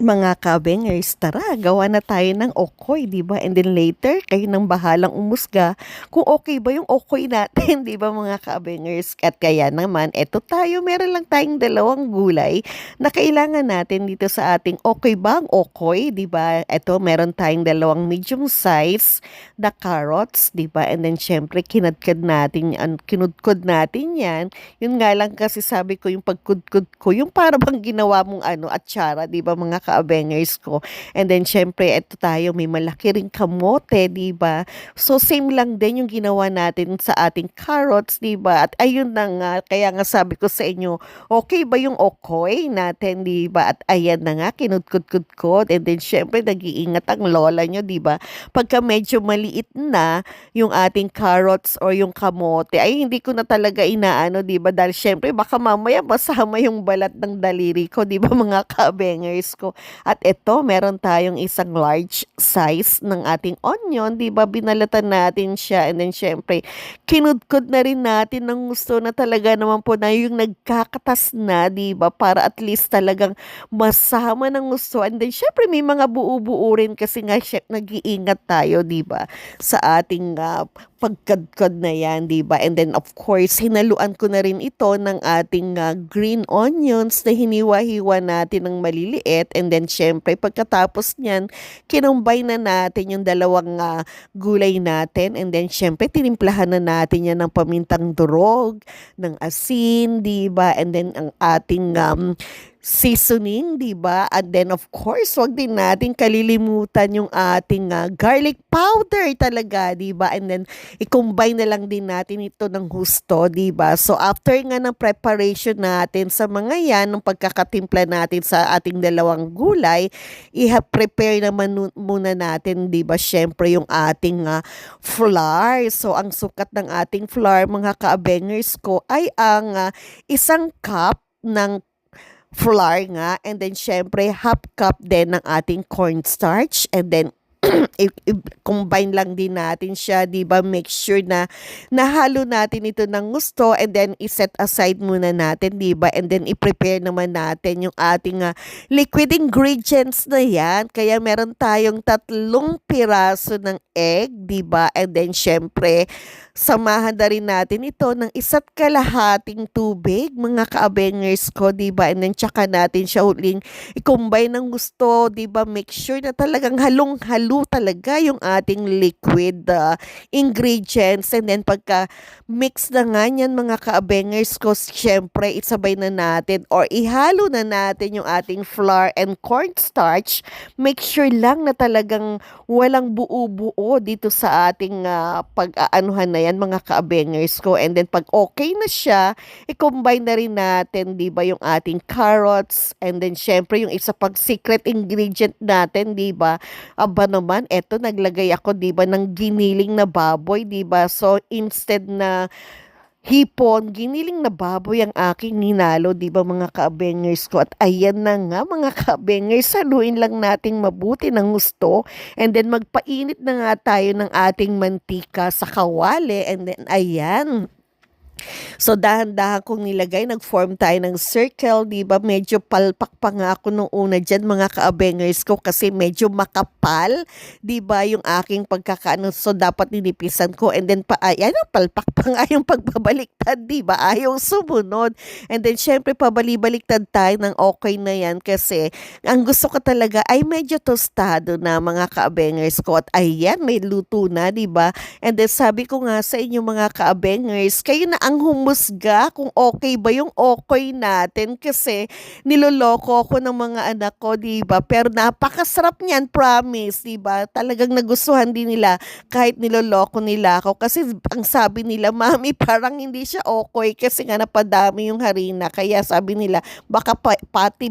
Mga kabengers, tara, gawa na tayo ng okoy, di ba? And then later, kayo nang bahalang umusga kung okay ba yung okoy natin, di ba mga kabengers? At kaya naman, eto tayo, meron lang tayong dalawang gulay na kailangan natin dito sa ating okay ba okoy, di ba? Eto, meron tayong dalawang medium size na carrots, di ba? And then, syempre, kinadkad natin kinudkod natin yan. Yun nga lang kasi sabi ko, yung pagkudkod ko, yung para bang ginawa mong ano, atsara, di ba mga ka-abengers ko. And then, syempre, eto tayo, may malaki ring kamote, di ba? So, same lang din yung ginawa natin sa ating carrots, di ba? At ayun na nga, kaya nga sabi ko sa inyo, okay ba yung okoy natin, di ba? At ayan na nga, kinudkod-kudkod. And then, syempre, nag-iingat ang lola nyo, di ba? Pagka medyo maliit na yung ating carrots or yung kamote, ay hindi ko na talaga inaano, di ba? Dahil syempre, baka mamaya masama yung balat ng daliri ko, di ba mga ka-bangers ko? At ito, meron tayong isang large size ng ating onion, di ba? Binalatan natin siya and then syempre, kinudkod na rin natin ng gusto na talaga naman po na yung nagkakatas na, di ba? Para at least talagang masama ng gusto. And then syempre, may mga buo-buo rin kasi nga syempre, nag-iingat tayo, di ba? Sa ating uh, pagkadkad na yan, di ba? And then of course, hinaluan ko na rin ito ng ating uh, green onions na hiniwa-hiwa natin ng maliliit. And then syempre, pagkatapos niyan, kinumbay na natin yung dalawang uh, gulay natin. And then syempre, tinimplahan na natin yan ng pamintang durog, ng asin, di ba? And then ang ating um, seasoning, di ba? And then of course, wag din natin kalilimutan yung ating uh, garlic powder talaga, di ba? And then i-combine na lang din natin ito ng husto, di ba? So after nga ng preparation natin sa mga yan, ng pagkakatimpla natin sa ating dalawang gulay, i-prepare naman muna natin, di ba? Syempre yung ating uh, flour. So ang sukat ng ating flour, mga ka-abengers ko, ay ang uh, isang cup ng flour nga and then syempre half cup din ng ating cornstarch and then i-combine lang din natin siya, 'di ba? Make sure na nahalo natin ito ng gusto and then i-set aside muna natin, 'di ba? And then i-prepare naman natin yung ating uh, liquid ingredients na 'yan. Kaya meron tayong tatlong piraso ng egg, 'di ba? And then syempre, samahan na rin natin ito ng isa't kalahating tubig, mga kaabengers ko, 'di ba? And then tsaka natin siya huling i-combine ng gusto, 'di ba? Make sure na talagang halong-halo talaga yung ating liquid uh, ingredients. And then pagka mix na nga yan, mga kaabengers ko, syempre isabay na natin or ihalo na natin yung ating flour and cornstarch. Make sure lang na talagang walang buo-buo dito sa ating uh, pag-aanuhan na yan, mga kaabengers ko. And then pag okay na siya, i-combine na rin natin, di ba, yung ating carrots. And then syempre yung isa pag secret ingredient natin, di ba, aba naman, eto naglagay ako, di ba, ng giniling na baboy, di ba? So instead na hipon, giniling na baboy ang aking ninalo, di ba mga kaabengers ko? At ayan na nga mga kaabengers, saluin lang nating mabuti ng gusto. And then magpainit na nga tayo ng ating mantika sa kawali. And then ayan, So, dahan-dahan kong nilagay, nag-form tayo ng circle, di ba? Medyo palpak pa nga ako nung una dyan, mga kaabengers ko, kasi medyo makapal, di ba, yung aking pagkakaano. So, dapat ninipisan ko. And then, pa, ay, ano, palpak pa nga yung pagbabaliktad, di ba? Ayaw sumunod. And then, syempre, pabali-baliktad tayo ng okay na yan kasi ang gusto ko talaga ay medyo tostado na mga kaabengers ko. At ayan, may luto na, di ba? And then, sabi ko nga sa inyo mga kaabengers, kayo na ang humusga kung okay ba yung okay natin kasi niloloko ako ng mga anak ko, 'di ba? Pero napakasarap niyan, promise, 'di ba? Talagang nagustuhan din nila kahit niloloko nila ako kasi ang sabi nila, "Mami, parang hindi siya okay kasi nga napadami yung harina." Kaya sabi nila, baka pa- pati